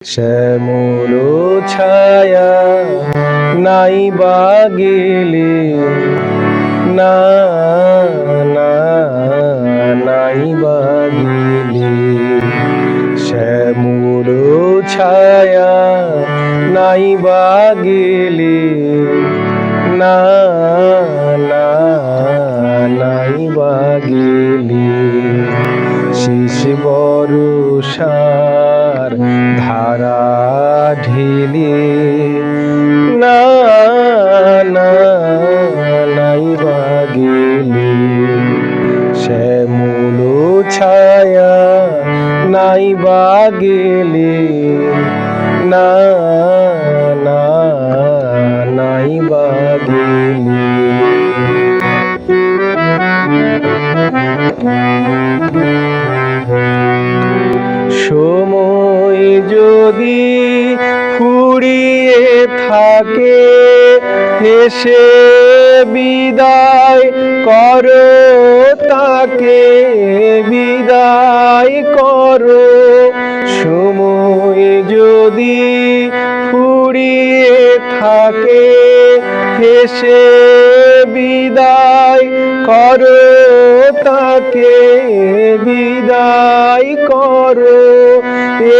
শ্যামল ছায়া নাই বাগিলে না না নাই বাগিলে শ্যামল ছায়া নাই বাগিলে না না নাই বাগিলে শিশ বরুষার ধারা ঢিলে। না না, নাই বাগিলে। শ্যামল ছায়া নাই বাগিলে। না না সময় যদি ফুরিয়ে থাকে এসে বিদায় করো তাকে বিদায় করো। সময় যদি ফুরিয়ে থাকে এসে বিদায় করো তাকে, বিদায় করো।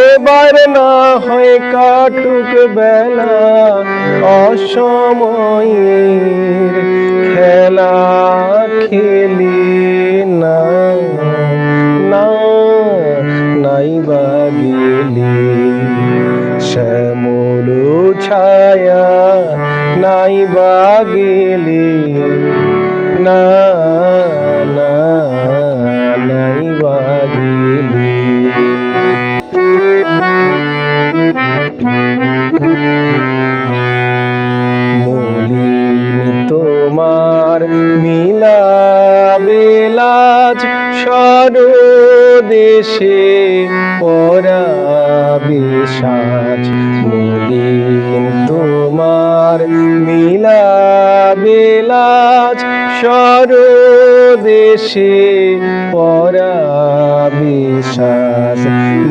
এবার না হয় কাটুক বেলা অসময়ের খেলা খেলি না নাই বাগিলি নাই বাগিলি। না না নাই মলিন তোমার মিলা বেলাজ দেশে পরা বিসাজ মলিন তোমার মিলা বেলাজ দেশে পরা বিসাজ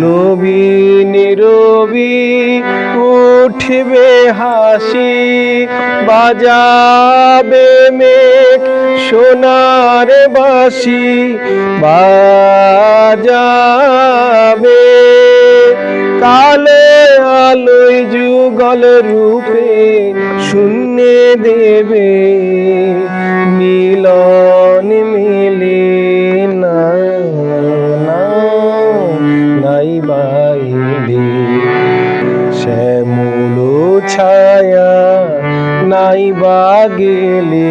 নবীন রবি উঠবে হাসি, বাজাবে মেঘ সোনার বাসি বাজাবে কালে আলোয় যুগল রূপে শূন্যে দেবে মিলন মিলে না নাই বাইলে শ্যামল ছায়া নাই বাগেলে